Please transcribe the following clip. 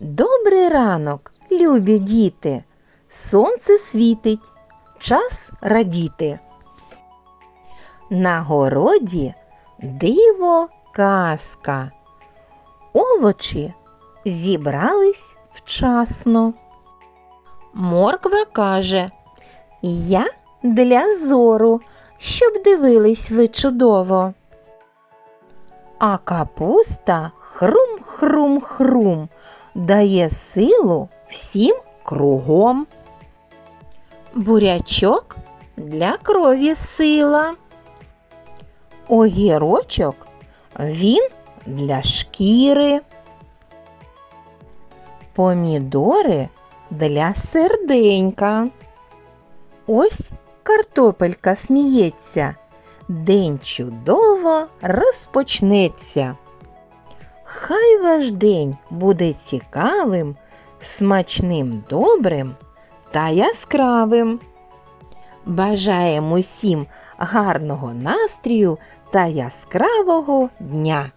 Добрий ранок, любі діти. Сонце світить, час радіти. На городі диво казка. Овочі зібрались вчасно. Морква каже: Я для зору, щоб дивились ви чудово. А капуста хрум-хрум-хрум дає силу всім кругом. Бурячок для крові сила. Огірочок він для шкіри. Помідори для серденька. Ось картопелька сміється. День чудово розпочнеться. Хай ваш день буде цікавим, смачним, добрим та яскравим. Бажаємо усім гарного настрію та яскравого дня!